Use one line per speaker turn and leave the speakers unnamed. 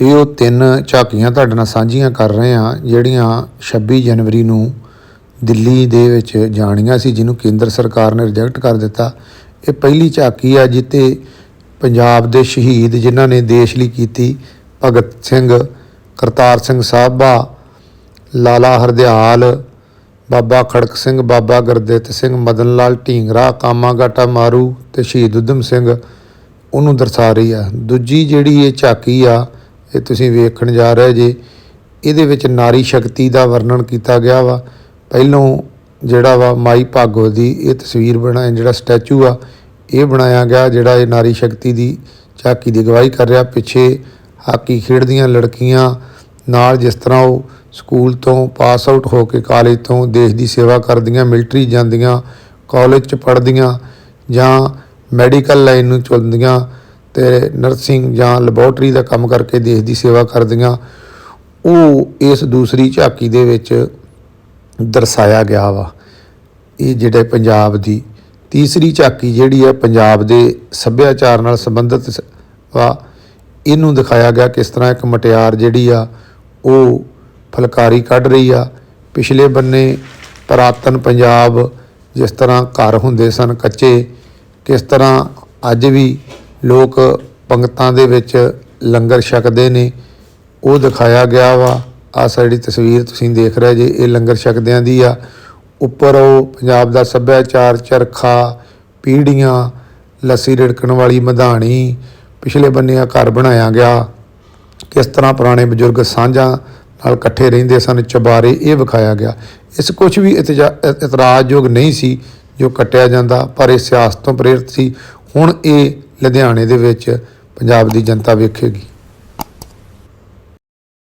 ਇਹ ਉਹ ਤਿੰਨ ਝਾਕੀਆਂ ਤੁਹਾਡੇ ਨਾਲ ਸਾਂਝੀਆਂ ਕਰ ਰਹੇ ਹਾਂ, ਜਿਹੜੀਆਂ 26 ਜਨਵਰੀ ਨੂੰ ਦਿੱਲੀ ਦੇ ਵਿੱਚ ਜਾਣੀਆਂ ਸੀ, ਜਿਹਨੂੰ ਕੇਂਦਰ ਸਰਕਾਰ ਨੇ ਰਿਜੈਕਟ ਕਰ ਦਿੱਤਾ। ਇਹ ਪਹਿਲੀ ਝਾਕੀ ਆ ਜਿੱਤੇ ਪੰਜਾਬ ਦੇ ਸ਼ਹੀਦ ਜਿਨ੍ਹਾਂ ਨੇ ਦੇਸ਼ ਲਈ ਕੀਤੀ, ਭਗਤ ਸਿੰਘ, ਕਰਤਾਰ ਸਿੰਘ ਸਾਹਿਬਾ ਲਾਲਾ ਹਰਦਿਆਲ, ਬਾਬਾ ਖੜਕ ਸਿੰਘ, ਬਾਬਾ ਗੁਰਦਿੱਤ ਸਿੰਘ, ਮਦਨ ਲਾਲ ਢੀਂਗਰਾ, ਕਾਮਾਗਾਟਾ ਮਾਰੂ ਤੇ ਸ਼ਹੀਦ ਉਦਮ ਸਿੰਘ। ਉਹਨੂੰ ਦਰਸਾ ਰਹੀ ਆ। ਦੂਜੀ ਜਿਹੜੀ ਇਹ ਝਾਕੀ ਆ ਇਹ ਤੁਸੀਂ ਵੇਖਣ ਜਾ ਰਹੇ ਜੇ, ਇਹਦੇ ਵਿੱਚ ਨਾਰੀ ਸ਼ਕਤੀ ਦਾ ਵਰਣਨ ਕੀਤਾ ਗਿਆ ਵਾ। ਪਹਿਲੋਂ ਜਿਹੜਾ ਵਾ ਮਾਈ ਭਾਗੋ ਦੀ ਇਹ ਤਸਵੀਰ ਬਣਾਇਆ ਜਿਹੜਾ ਸਟੈਚੂ ਆ, ਇਹ ਬਣਾਇਆ ਗਿਆ, ਜਿਹੜਾ ਇਹ ਨਾਰੀ ਸ਼ਕਤੀ ਦੀ ਝਾਕੀ ਦੀ ਅਗਵਾਈ ਕਰ ਰਿਹਾ। ਪਿੱਛੇ ਹਾਕੀ ਖੇਡਦੀਆਂ ਲੜਕੀਆਂ ਨਾਲ ਜਿਸ ਤਰ੍ਹਾਂ ਉਹ ਸਕੂਲ ਤੋਂ ਪਾਸ ਆਊਟ ਹੋ ਕੇ ਕਾਲਜ ਤੋਂ ਦੇਸ਼ ਦੀ ਸੇਵਾ ਕਰਦੀਆਂ, ਮਿਲਟਰੀ ਜਾਂਦੀਆਂ, ਕਾਲਜ ਚ ਪੜ੍ਹਦੀਆਂ ਜਾਂ ਮੈਡੀਕਲ ਲਾਈਨ ਨੂੰ ਚੁਣਦੀਆਂ ਤੇ ਨਰਸਿੰਗ ਜਾਂ ਲੈਬੋਰਟਰੀ ਦਾ ਕੰਮ ਕਰਕੇ ਦੇਸ਼ ਦੀ ਸੇਵਾ ਕਰਦੀਆਂ, ਉਹ ਇਸ ਦੂਸਰੀ ਝਾਕੀ ਦੇ ਵਿੱਚ ਦਰਸਾਇਆ ਗਿਆ ਵਾ। ਇਹ ਜਿਹੜੇ ਪੰਜਾਬ ਦੀ ਤੀਸਰੀ ਝਾਕੀ ਜਿਹੜੀ ਹੈ ਪੰਜਾਬ ਦੇ ਸੱਭਿਆਚਾਰ ਨਾਲ ਸੰਬੰਧਿਤ ਵਾ, ਇਹਨੂੰ ਦਿਖਾਇਆ ਗਿਆ ਕਿਸ ਤਰ੍ਹਾਂ ਇੱਕ ਮਟਿਆਰ ਜਿਹੜੀ ਆ, ਉਹ ਫਲਕਾਰੀ ਕੱਢ ਰਹੀ ਆ। ਪਿਛਲੇ ਬੰਨੇ ਪੁਰਾਤਨ ਪੰਜਾਬ ਜਿਸ ਤਰ੍ਹਾਂ ਘਰ ਹੁੰਦੇ ਸਨ ਕੱਚੇ, ਕਿਸ ਤਰ੍ਹਾਂ ਅੱਜ ਵੀ ਲੋਕ ਪੰਗਤਾਂ ਦੇ ਵਿੱਚ ਲੰਗਰ ਛਕਦੇ ਨੇ। ਉਹ ਦਿਖਾਇਆ ਗਿਆ ਵਾ। ਆ ਜਿਹੜੀ ਤਸਵੀਰ ਤੁਸੀਂ ਦੇਖ ਰਹੇ ਜੇ, ਇਹ ਲੰਗਰ ਛਕਦਿਆਂ ਦੀ ਆ। ਉੱਪਰ ਉਹ ਪੰਜਾਬ ਦਾ ਸੱਭਿਆਚਾਰ ਚਰਖਾ, ਪੀੜੀਆਂ, ਲੱਸੀ ਰਿੜਕਣ ਵਾਲੀ ਮਧਾਣੀ, ਪਿਛਲੇ ਬੰਨੇ ਆ ਘਰ ਬਣਾਇਆ ਗਿਆ। ਕਿਸ ਤਰ੍ਹਾਂ ਪੁਰਾਣੇ ਬਜ਼ੁਰਗ ਸਾਂਝਾਂ ਨਾਲ ਇਕੱਠੇ ਰਹਿੰਦੇ ਸਨ, ਚਬਾਰੇ ਇਹ ਵਿਖਾਇਆ ਗਿਆ। ਇਸ ਕੁਝ ਵੀ ਇਤਜਾ- ਇਤਰਾਜ਼ਯੋਗ ਨਹੀਂ ਸੀ ਜੋ ਕੱਟਿਆ ਜਾਂਦਾ, ਪਰ ਇਹ ਸਿਆਸਤ ਤੋਂ ਪ੍ਰੇਰਿਤ ਸੀ। ਹੁਣ ਇਹ ਲੁਧਿਆਣੇ ਦੇ ਵਿੱਚ ਪੰਜਾਬ ਦੀ ਜਨਤਾ ਵੇਖੇਗੀ।